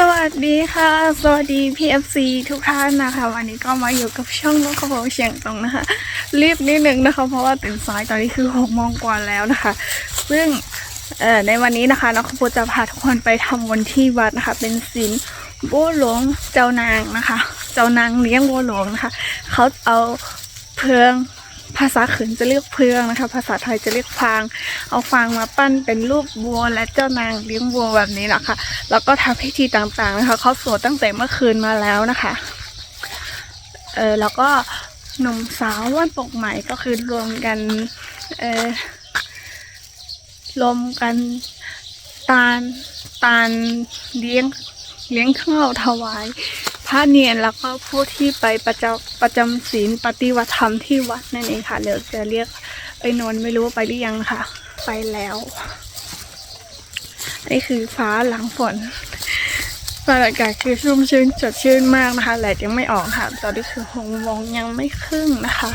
สวัสดีค่ะ สวัสดี PFC ทุกท่านนะคะ วันนี้ก็มาอยู่กับช่องนกกระโปงเสียงตรงนะคะ รีบนิดนึงนะคะ เพราะว่าตื่นสายตอนนี้คือหกโมงกว่าแล้วนะคะ ซึ่งในวันนี้นะคะนกกระโปงจะพาทุกคนไปทำบุญที่วัดนะคะ เป็นศีลบัวหลวงเจ้านางนะคะ เจ้านางเลี้ยงบัวหลวงนะคะ เขาเอาเพลิง ภาษาเขินจะเรียกเพืองนะคะ ภาษาไทยจะเรียกฟาง เอาฟางมาปั้นเป็นรูปวัวและเจ้านางเลี้ยงวัวแบบนี้นะคะ แล้วก็ทำพิธีต่างๆนะคะเขาสวดตั้งแต่เมื่อคืนมาแล้วนะคะ เออแล้วก็หนุ่มสาววันปกใหม่ก็คือรวมกัน เออรวมกันตาลตาลเลี้ยงเลี้ยงข้าวถวาย พระเนียนแล้วก็ผู้ที่ไปประจำประจำศีลปฏิบัติธรรมที่วัดนั่นเองค่ะ เดี๋ยวจะเรียกไอ้นนไม่รู้ไปหรือยังค่ะ ไปแล้วนนี้คือฟ้าหลังฝนบรรยากาศคือชุ่มชื้นสดชื่นมากนะคะแดดยังไม่ออกค่ะ ตอนนี้คือหงวงยังไม่ครึ่งนะคะ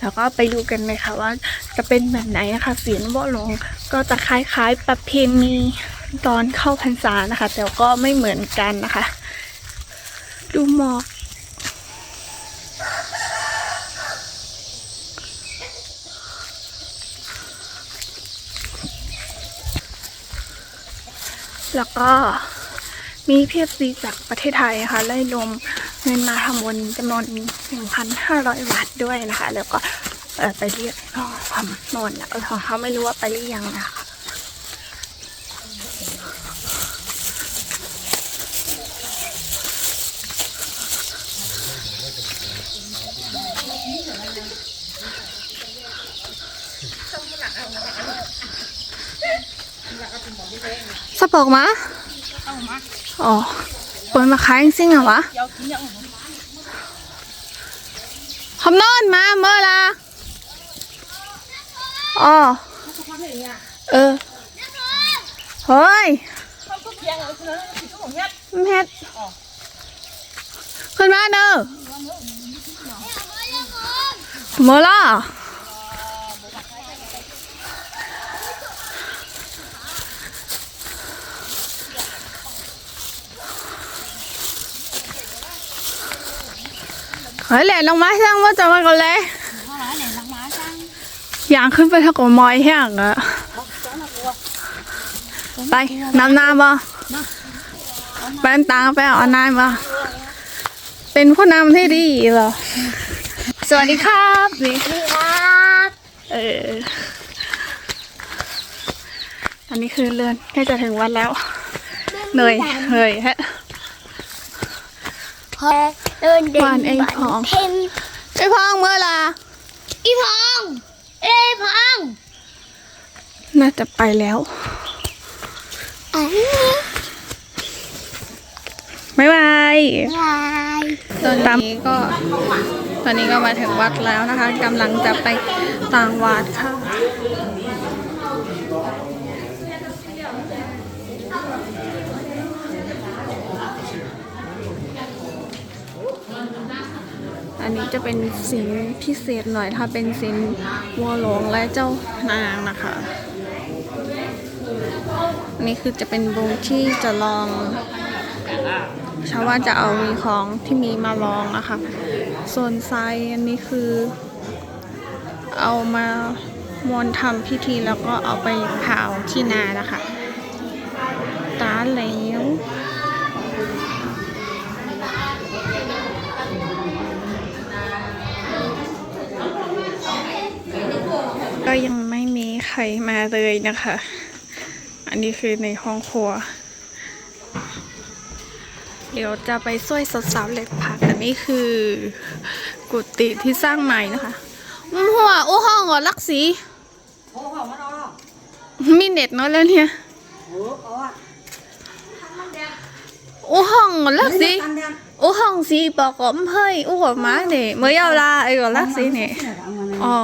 แล้วก็ไปดูกันเลยค่ะว่าจะเป็นแบบไหนนะคะศีลบ่หลวงก็จะคล้ายๆประเพณีตอนเข้าพรรษานะคะ แต่ก็ไม่เหมือนกันนะคะ ดูหมอก แล้วก็มีเพียบซีจากประเทศไทยนะคะได้รวมเงินมาทำบุญจำนวน 1,500 บาทด้วยนะคะ แล้วก็ไปเรียกก็ความนนนะเออของเขาไม่รู้ว่าไปหรือยังนะคะ ปอกมาอ๋อเปิดมาขายจริงๆเหรอวะคำนอนมาเมื่อละอ๋อเออเฮ้ยแมทขึ้นมาเด้อเมื่อละเฮ้ยแหละ เฮ้ยแหลงไม้สร้างว่าจะมาไกลอยากขึ้นไปทักกับมอยแห้งอะไปน้ำน้ำบ่ไปอันตางไปเอานายบ่เป็นผู้นำที่ดีเหรอ สวัสดีครับนี่ครับเอออันนี้คือเรือนใกล้จะถึงวัดแล้วเหนื่อยเหนื่อยฮะ พอเดินเด่นหวานเองของเพนไอ้พ่องเมื่อล่ะอีพองเอ้ยพองน่าจะไปแล้วอันบ๊ายบายยายตอนนี้ก็ ตอนนี้ก็มาถึงวัดแล้วนะคะกำลังจะไปต่างวัดค่ะ นนี้จะเป็นสินพิเศษหน่อย ถ้าเป็นสินวัวหลวงและเจ้านางนะคะนนี้คือจะเป็นวงที่จะลองชาวบ้าจะเอามีของที่มีมาลองนะคะ ส่วนทรายอันนี้คือ เอามามวนทำพิธีแล้วก็เอาไปเผาที่นานะคะตาเลว ก็ยังไม่มีใครมาเลยนะคะ อันนี้คือในห้องครัว เดี๋ยวจะไปช่วยสาวๆเหล็กผักอันนี้คือ กุฏิที่สร้างใหม่นะคะอืมหัวอู้ห้องหรอลักสีมีเน็ตเนาะแล้วเนี่ยอู้ห้องหรอลักสีอู้ห้องสีบอกก็ไม่เฮ้ยอู้หัวมาเนี่ยเมื่อยาวลาไอ้ก็ลักสีเนี่ยอ๋อ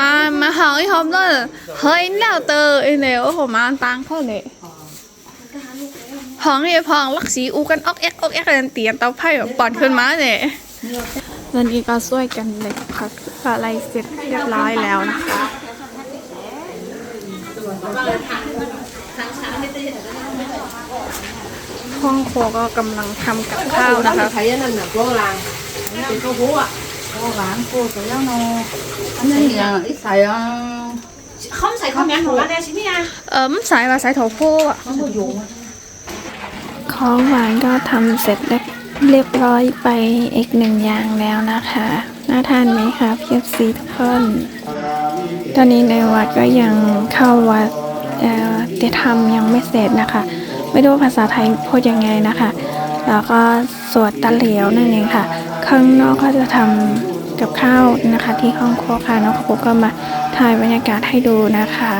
มามาหองไอ้หอมเลยเฮ้ยแล้วเตอไอ้เนี่ยโอ้โหมาอันตังเขาเนี่ยพองเนี่พองลักสีอูกันออกแอกออกแอกกันเตียนเตาไผ่แบบปอนขึ้นมาเนี่ยตอนนี้ก็ช่วยกันเลยค่ะอะไรเสร็จเรียบร้อยแล้วนะคะห้องครัวก็กำลังทำกับข้าวนะคะ thì cô bố ạ cô bán cô cái nó này là ít xài không xài không ăn đồ ăn đây chị nha เอิมสายว่าสายโถโพอะ không có dùng ของหวานก็ทำเสร็จเรียบร้อยไปอีกหนึ่งอย่างแล้วนะคะ น่าทานไหมคะเพียบซีทุกคนตอนนี้ในวัดก็ยังเข้าวัดเอ่อเตรียมทำยังไม่เสร็จนะคะ ไม่รู้ภาษาไทยพูดยังไงนะคะ แล้วก็สวดตะเหลียวนั่นเองค่ะ ข้างนอกก็จะทำกับข้าวนะคะ ที่ห้องครัวค่ะน้องขบุกก็มาถ่ายบรรยากาศให้ดูนะคะ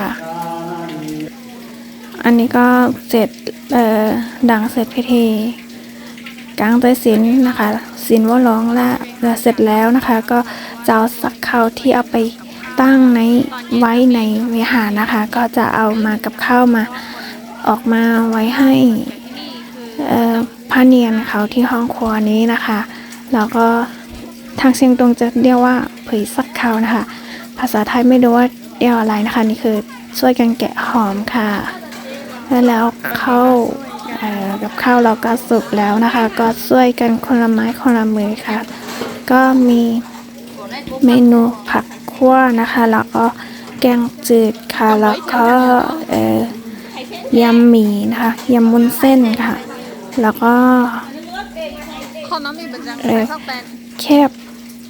อันนี้ก็เสร็จเอ่อดังเสร็จพิธีกลางใจศีลนะคะศีลว่าร้องละและเสร็จแล้วนะคะก็จะเอาสักข้าวที่เอาไปตั้งในไว้ในวิหารนะคะ ก็จะเอามากับข้าวมาออกมาไว้ให้เอ่อพระเนียนเขาที่ห้องครัวนี้นะคะ แล้วก็ทางเชียงตงจะเรียกว่าเผยสักขาวนะคะ ภาษาไทยไม่รู้ว่าเรียกอะไรนะคะ นี่คือช่วยกันแกะหอมค่ะ แล้วข้าวเอ่อกับข้าวเราก็สุกแล้วนะคะ ก็ช่วยกันคนละไม้คนละมือค่ะ ก็มีเมนูผักคั่วนะคะ แล้วก็แกงจืดค่ะ แล้วก็เอ่อยำหมี่นะคะยำมุนเส้นค่ะ แล้วก็ เออแคบ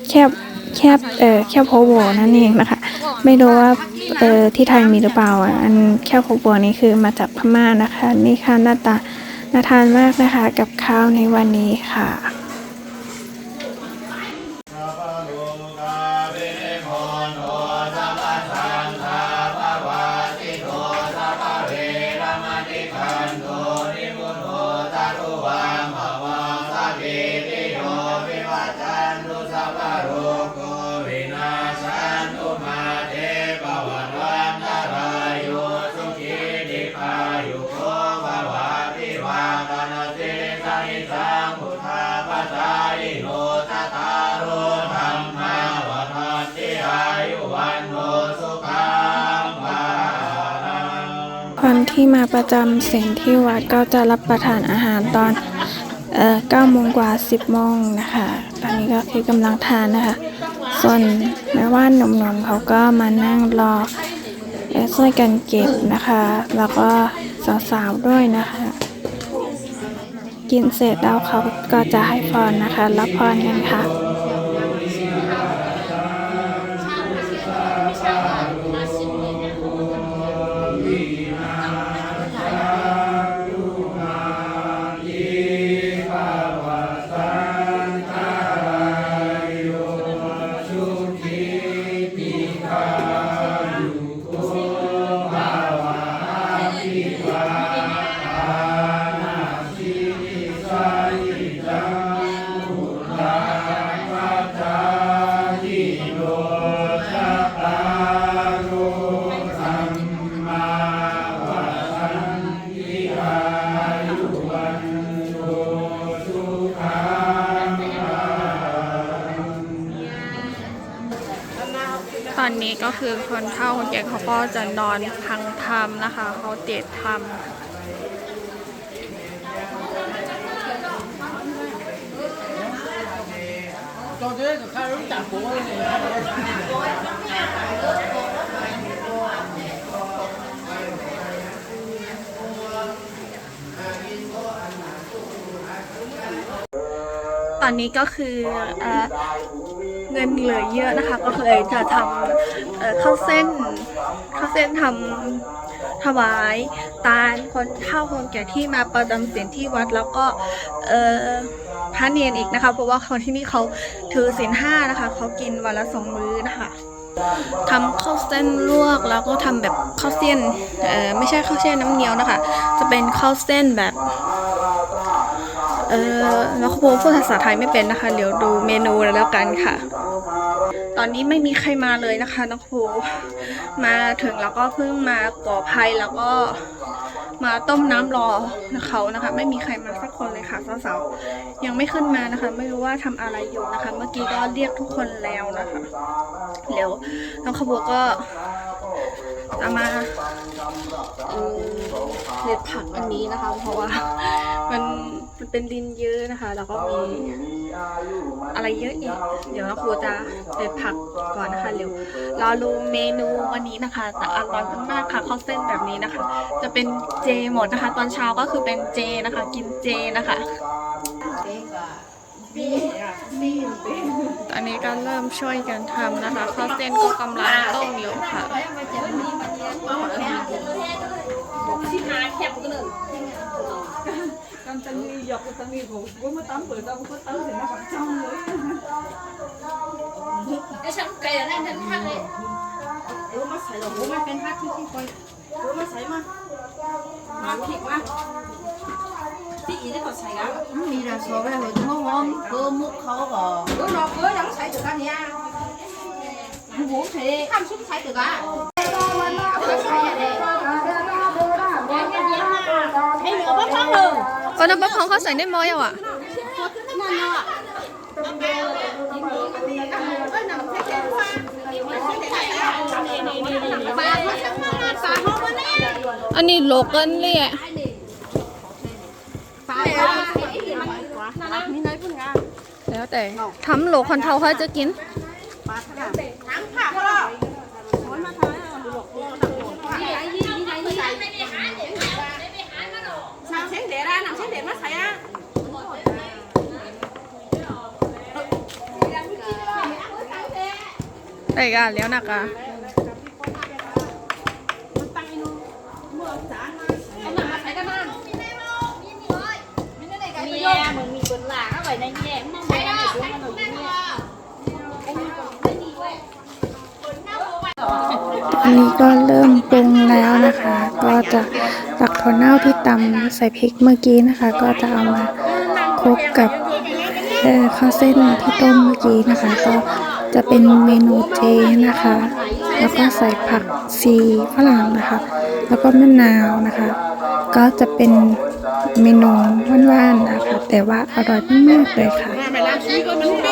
แคบแคบเออแคบโพโบนั่นเองนะคะ ไม่รู้ว่าเออที่ไทยมีหรือเปล่าอะอันแคบโคบัวนี่คือมาจากพม่านะคะ นี่ค่ะหน้าตาน่าทานมากนะคะ กับข้าวในวันนี้ค่ะ ที่มาประจำสิ่งที่วัดก็จะรับประทานอาหารตอนเอ่อ9โมงกว่า 10โมงนะคะ ตอนนี้ก็คือกำลังทานนะคะ ส่วนแม่ว่านหนุ่มๆเขาก็มานั่งรอเอ่อช่วยกันเก็บนะคะ แล้วก็สาวๆด้วยนะคะ กินเสร็จแล้วเขาก็จะให้พรนะคะ รับพรกันค่ะ นี้ก็คือคนเฒ่าคนแก่เขาก็จะนอนพังธรรมนะคะ เขาเจ็ดทำตอนนี้ก็ คือเอ่อเงินเหลือเยอะนะคะ ก็เลยจะทำเข้าวเส้นข้าวเส้นทำถวายตาลคนเฒ่าคนแก่ที่มาประจำศีลที่วัดแล้วก็พระเนียนอีกนะคะ เพราะว่าคนที่นี่เขาถือศีลห้านะคะเขากินวันละสองมื้อนะคะทำข้าวเส้นลวกแล้วก็ทำแบบข้าวเส้นเออไม่ใช่ข้าวเส้นน้ำเงียวนะคะ จะเป็นข้าวเส้นแบบ เออแล้วครูพูดภาษาไทยไม่เป็นนะคะ เดี๋ยวดูเมนูแล้วกันค่ะ ตอนนี้ไม่มีใครมาเลยนะคะน้องครูมาถึงแล้วก็เพิ่งมาก่อภัยแล้วก็มาต้มน้ำรอเขานะคะ ไม่มีใครมาสักคนเลยค่ะสาวๆยังไม่ขึ้นมานะคะ ไม่รู้ว่าทำอะไรอยู่นะคะ เมื่อกี้ก็เรียกทุกคนแล้วนะคะเดี๋ยวน้องขบวก็จะมาเด็ดผักอันนี้นะคะ เพราะว่ามัน มันเป็นดินเยอะนะคะ แล้วก็มีอะไรเยอะอีก เดี๋ยวเราครูจะเด็ดผักก่อนนะคะเร็วรอดูเมนูวันนี้นะคะแต่อร่อยมากๆค่ะข้าวเส้นแบบนี้นะคะ จะเป็นเจหมดนะคะ ตอนเช้าก็คือเป็นเจนะคะ กินเจนะคะตอนนี้ก็เริ่มช่วยกันทำนะคะข้าวเส้นก็กำลังต้มอยู่ค่ะ Cam tăng nghi dọc cái tăng nghi của của mới tắm bữa tao có tới thì nó còn trong nữa. รู้มาใส่หรอกรู้มาเป็นพักที่ที่คอยรู้มาใส่มามาผิดมาที่อีได้ก็ใส่กัน Đi ra so với hồi chúng nó ngon, cơ múc khó bò. รู้นอกเอ้ยยังใส่ถึงกันเนี่ย Muốn thế. ทำซุปใส่ถึงกัน ให้เหลือพ่อช่องหนึ่ง ก็น้ำปลาของเขาใส่ได้มอยอะนั่นเนาะปลาเขาช่างมาปลาเขามาแน่อันนี้โลกันเลยอะปลาเขามีน้อยพุ่งงาแล้วแต่ทำโหลคนเทาเขาจะกิน ทั้งผักก็ ที่ไหนยี่ที่ไหนยี่ น้ำเส้นเด็ดอะน้ำเส้นเด็ดมาใส่อะแต่กันแล้วนะกะมีแย่มึงมีคนหลาเข้าไปในแย่มึงไม่ได้ดูมันหนูเนี่ยอันนี้ก็เริ่มปรุงแล้วนะคะ ก็จะ ตักถั่วเน่าที่ตำใส่พริกเมื่อกี้นะคะ ก็จะเอามาคลุกกับข้าวเส้นที่ต้มเมื่อกี้นะคะ ก็จะเป็นเมนูเจนะคะ แล้วก็ใส่ผักชีฝรั่งนะคะ แล้วก็มะนาวนะคะ ก็จะเป็นเมนูว่านๆนะคะ แต่ว่าอร่อยมากๆเลยค่ะมาไปล้างชีก็มันเ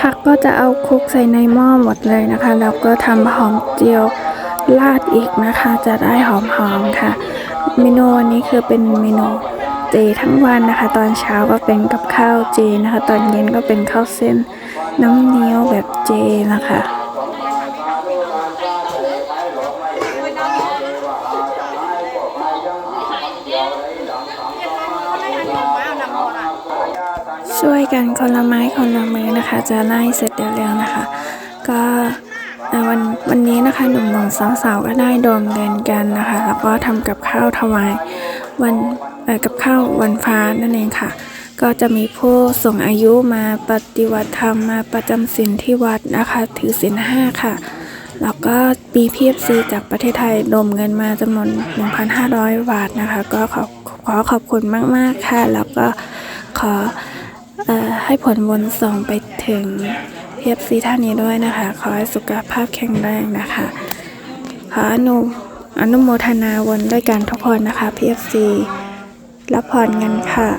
ผักก็จะเอาคลุกใส่ในหม้อหมดเลยนะคะ แล้วก็ทำหอมเจียวราดอีกนะคะ จะได้หอมๆค่ะ เมนูวันนี้คือเป็นเมนูเจทั้งวันนะคะ ตอนเช้าก็เป็นกับข้าวเจนะคะ ตอนเย็นก็เป็นข้าวเส้น น้ำเนี้ยวแบบเจนะคะ ช่วยกันคนละไม้คนละมือนะคะ จะไล่เสร็จเร็วๆนะคะ ก็วันวันนี้นะคะหนุ่มๆสาวๆก็ได้รวมเดินกันนะคะ แล้วก็ทำกับข้าวถวายวันกับข้าววันฟ้านั่นเองค่ะ ก็จะมีผู้สูงอายุมาปฏิบัติธรรมมาประจำศีลที่วัดนะคะ ถือศีลห้าค่ะ แล้วก็ปีพีเอฟซีจากประเทศไทยรวมเงินมาจำนวน 1,500 บาทนะคะ ก็ขอขอขอบคุณมาก ๆ ค่ะ แล้วก็ขอออให้ผลบุญส่งไปถึงเพียบซีท่านนี้ด้วยนะคะ ขอให้สุขภาพแข็งแรงนะคะ ขออนุอนุโมทนาวนด้วยกันทุกคนนะคะพีเอฟซีรับพรกันค่ะ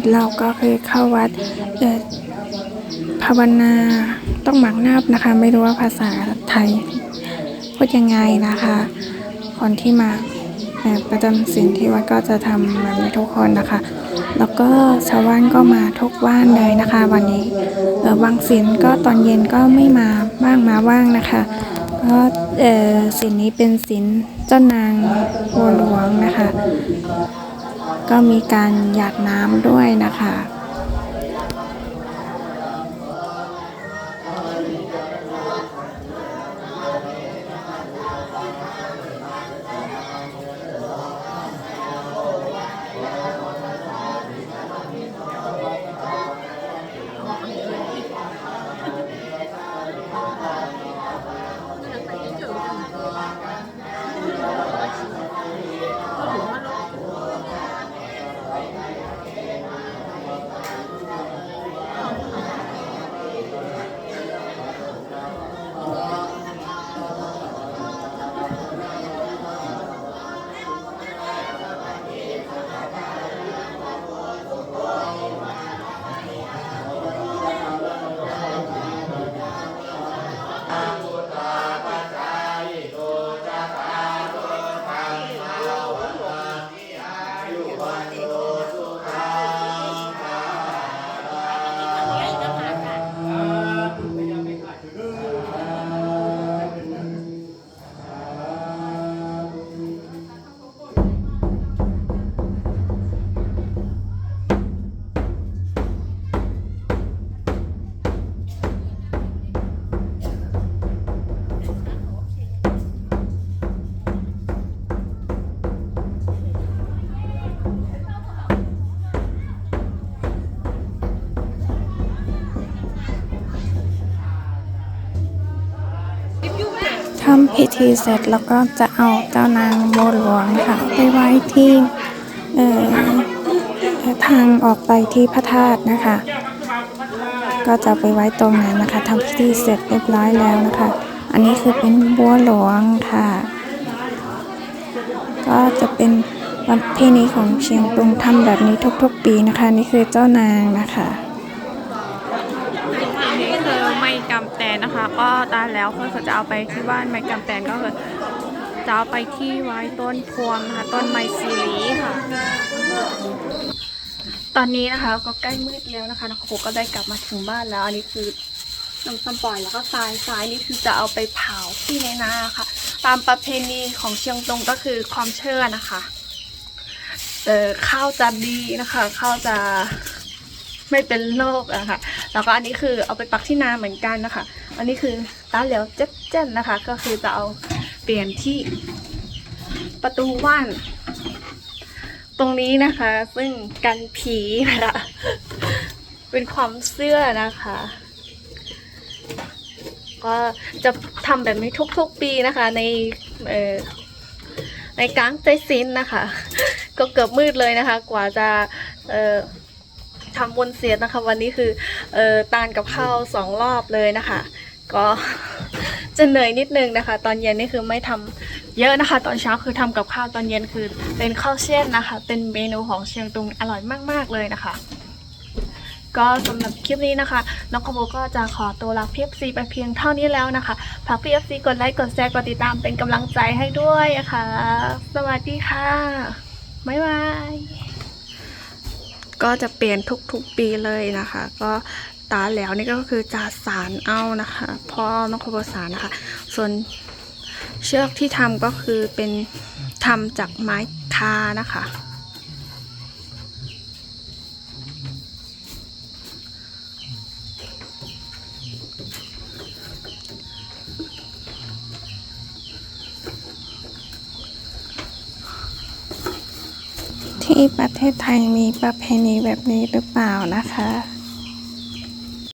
รตอนเย็นเสร็จเราก็คือเข้าวัดเอ่อพภาวนาต้องหมักนาบนะคะ ไม่รู้ว่าภาษาไทยพูดยังไงนะคะ คนที่มาประจำศีลที่วัดก็จะทำแบบนี้ทุกคนนะคะ แล้วก็ชาวบ้านก็มาทุกบ้านเลยนะคะ วันนี้เออบางศีลก็ตอนเย็นก็ไม่มาบ้างมาว่างนะคะก็เออศีลนี้เป็นศีลเจ้านางบัวหลวงนะคะ ก็มีการหยาดน้ำด้วยนะคะำพิธีเสร็จแล้วก็จะเอาเจ้านางโบวหลวงค่ะไปไว้ที่ทางออกไปที่พระธาตุนะคะ ก็จะไปไว้ตรงนั้นนะคะทำพิธีเสร็จเรียบร้อยแล้วนะคะ อันนี้คือเป็นบัวหลวงค่ะ ก็จะเป็นประเพณีของเชียงตุงทำแบบนี้ทุกๆ ปีนะคะ นี่คือเจ้านางนะคะ อันนี้คือไม้กำแต นะคะ ก็ตายแล้วเพื่อจะเอาไปที่บ้านไม้กำแตนก็คือจะเอาไปที่ไว้ต้นพวงนะคะต้นไม้ซีรีค่ะ ตอนนี้นะคะก็ใกล้มืดแล้วนะคะน้องโคก็ได้กลับมาถึงบ้านแล้ว อันนี้คือน้ำส้มปล่อยแล้วก็ทรายทรายนี่คือจะเอาไปเผาที่ในนาค่ะ ตามประเพณีของเชียงตงก็คือความเชื่อนะคะ เออข้าวจะดีนะคะ ข้าวจะ ไม่เป็นโรคอะค่ะแล้วก็อันนี้คือเอาไปปักที่นาเหมือนกันนะคะ อันนี้คือตาเหลียวเจ๊เจ้นนะคะ ก็คือจะเอาเปลี่ยนที่ประตูว่าน ตรงนี้นะคะ ซึ่งกันผีนะคะเป็นความเชื่อนะคะ ก็จะทำแบบนี้ทุกๆปีนะคะ ในในกลางใจซินนะคะ ก็เกือบมืดเลยนะคะ กว่าจะ ทำบนเสียดนะคะ วันนี้คือเออตานกับข้าวสองรอบเลยนะคะ ก็จะเหนื่อยนิดนึงนะคะ ตอนเย็นนี่คือไม่ทำเยอะนะคะ ตอนเช้าคือทำกับข้าวตอนเย็นคือเป็นข้าวเช่นนะคะ เป็นเมนูของเชียงตุงอร่อยมาก ๆเลยนะคะ ก็สำหรับคลิปนี้นะคะน้องขโมก็จะขอตัวลาพีเอฟซีไปเพียงเท่านี้แล้วนะคะฝากพีเอฟซีกดไลค์กดแชร์กดติดตามเป็นกำลังใจให้ด้วยนะคะ สวัสดีค่ะบ๊ายบาย ก็จะเปลี่ยนทุกๆปีเลยนะคะ ก็ตาแล้วนี่ก็คือจะสารเอานะคะเพราะน้องขบสารนะคะ ส่วนเชือกที่ทำก็คือเป็นทำจากไม้ทานะคะ ประเทศไทยมีประเพณีแบบนี้หรือเปล่านะคะ